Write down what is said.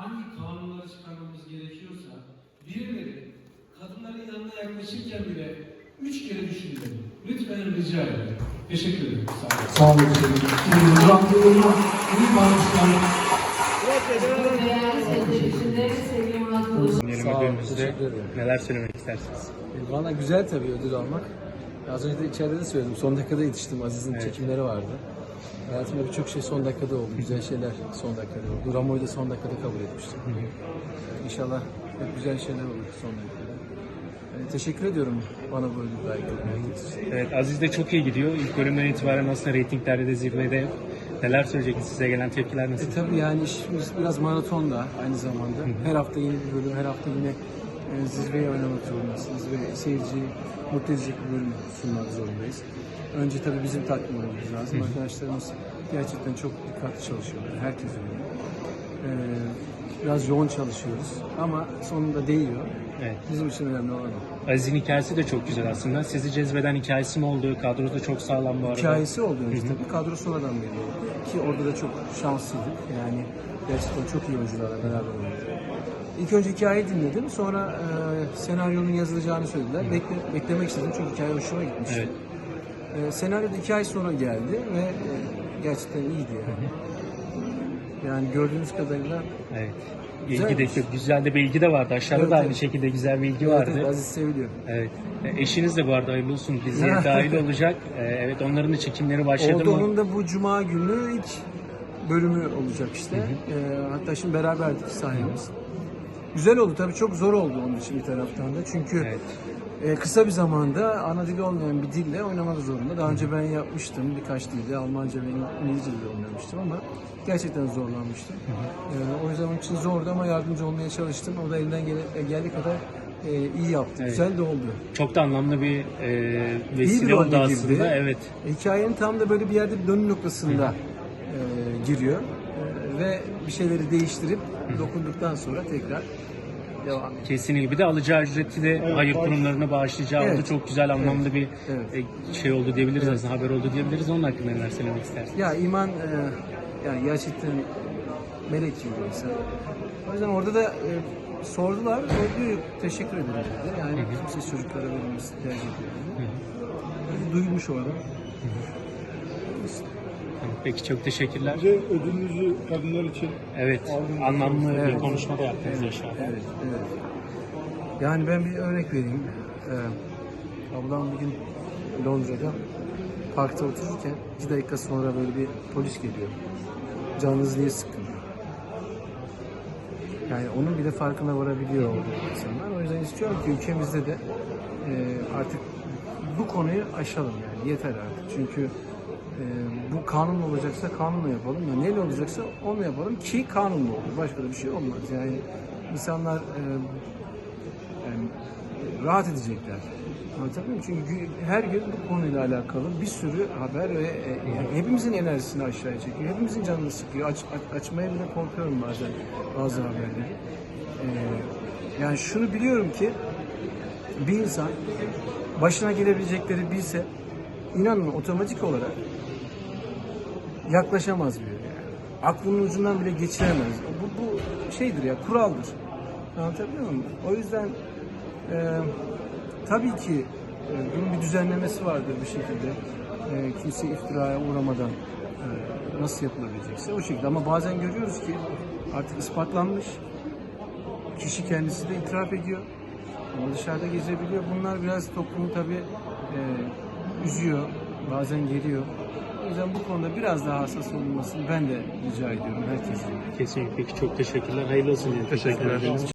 hangi kanunları çıkarmamız gerekiyorsa birileri kadınların yanına yaklaşırken bile üç kere düşünmeli. Lütfen rica ederim. Teşekkür ederim. Sağ olun. Sağ olun. Ödülümüzde neler söylemek istersiniz? Valla güzel tabii ödül almak. Az önce de içeride de söyledim. Son dakikada yetiştim. Aziz'in Evet. çekimleri vardı. Hayatımda birçok şey son dakikada oldu. Güzel şeyler son dakikada oldu. Ramo'yu da son dakikada kabul etmiştim. İnşallah hep güzel şeyler olur son dakikada. E, teşekkür ediyorum bana bu ödül için. Evet Aziz de çok iyi gidiyor. İlk bölümden itibaren aslında reytinglerde de zirvede. Neler söyleyeceksiniz? Size gelen tepkiler nasıl? E tabii yani işimiz biraz maraton da aynı zamanda. Her hafta yeni bir bölüm, her hafta yine e, zirveye oynamak zorundasınız ve seyirciyi mutlu edecek bir bölüm sunmak zorundayız. Önce tabii bizim tatmin olmamız lazım. Arkadaşlarımız gerçekten çok dikkatli çalışıyorlar. Herkes öyle. E, biraz yoğun çalışıyoruz ama sonunda değiyor. Evet. Bizim için önemli olan o. Aziz'in hikayesi de çok güzel aslında. Sizi cezbeden hikayesi mi oldu? Kadrosu da çok sağlam bu arada. Hikayesi oldu önce tabii. Kadro sonradan oldu. Ki orada da çok şanslıydık. Yani gerçekten çok iyi oyuncularla beraber oynadık. İlk önce hikayeyi dinledim. Sonra e, senaryonun yazılacağını söylediler. Bekle, beklemek istedim çünkü hikaye hoşuma gitmişti. Evet. E, senaryo da iki ay sonra geldi ve e, gerçekten iyiydi yani. Yani gördüğünüz kadarıyla Evet. İlgi de Güzelmiş. çok güzel de bir ilgi de vardı. Aşağıda Evet, da aynı evet. şekilde güzel bir ilgi evet, vardı. evet, Aziz seviliyor. Evet. E, Eşiniz de bu arada hayırlı olsun diziye dahil olacak. E, Evet onların da çekimleri başladı Oldu mı? onun da bu cuma günü ilk bölümü olacak işte. Ee, hatta şimdi beraberdik sahnemiz. Güzel oldu tabii çok zor oldu onun için bir taraftan da. Çünkü Evet. E, kısa bir zamanda ana dili olmayan bir dille oynamak zorunda. Daha önce ben yapmıştım birkaç dilde. Almanca ve İngilizce de oynamıştım ama gerçekten zorlanmıştım. Ee, o yüzden onun için zordu ama yardımcı olmaya çalıştım. O da elinden gele- geldiği kadar e, iyi yaptı. Evet. Güzel de oldu. Çok da anlamlı bir e, vesile rol oldu aslında. girdi. Evet. Hikayenin tam da böyle bir yerde bir dönüm noktasında e, giriyor E, ve bir şeyleri değiştirip dokunduktan sonra tekrar devam ediyor. Kesinlikle. Bir de alacağı ücreti de hayır kurumlarına bağışlayacağı Evet. oldu. Çok güzel anlamlı bir Evet. e, şey oldu diyebiliriz aslında. Haber oldu diyebiliriz. Onun hakkında neler söylemek istersiniz? Ya iman e, yani gerçekten melek gibi bir insan. O yüzden orada da e, sordular. O diyor teşekkür ederim dedi. Yani kimse çocuklara verilmesi tercih ediyor. Öyle Duyulmuş orada. Peki çok teşekkürler. Önce ödülünüzü kadınlar için Evet. Anlamlı bir Evet. konuşma da yaptınız Evet, aşağıda. evet, evet. Yani ben bir örnek vereyim. Ee, ablam bir gün Londra'da parkta otururken iki dakika sonra böyle bir polis geliyor. Canınız niye sıkkın? Yani onun bile farkına varabiliyor orada insanlar. O yüzden istiyorum ki ülkemizde de e, artık bu konuyu aşalım yani yeter artık. Çünkü bu kanunla olacaksa kanunla yapalım ya neyle olacaksa onu yapalım ki kanunla olur. Başka da bir şey olmaz. Yani insanlar e, yani rahat edecekler. Anlatabiliyor? Çünkü her gün bu konuyla alakalı bir sürü haber ve e, yani hepimizin enerjisini aşağıya çekiyor. Hepimizin canını sıkıyor. Aç, aç- açmaya bile korkuyorum bazen bazı haberleri. E, yani şunu biliyorum ki bir insan başına gelebilecekleri bilse inanın otomatik olarak yaklaşamaz bile yani. Aklının ucundan bile geçiremez. Bu, bu şeydir ya kuraldır. Anlatabiliyor muyum? O yüzden e, tabii ki e, bunun bir düzenlemesi vardır bir şekilde. E, kimse iftiraya uğramadan e, nasıl yapılabilecekse o şekilde. Ama bazen görüyoruz ki artık ispatlanmış. Kişi kendisi de itiraf ediyor. Ama dışarıda gezebiliyor. Bunlar biraz toplumu tabii e, üzüyor. Bazen geriyor. O yüzden bu konuda biraz daha hassas olunmasını ben de rica ediyorum herkesin. Kesinlikle. Peki çok teşekkürler. Hayırlı olsun diye. Teşekkürler.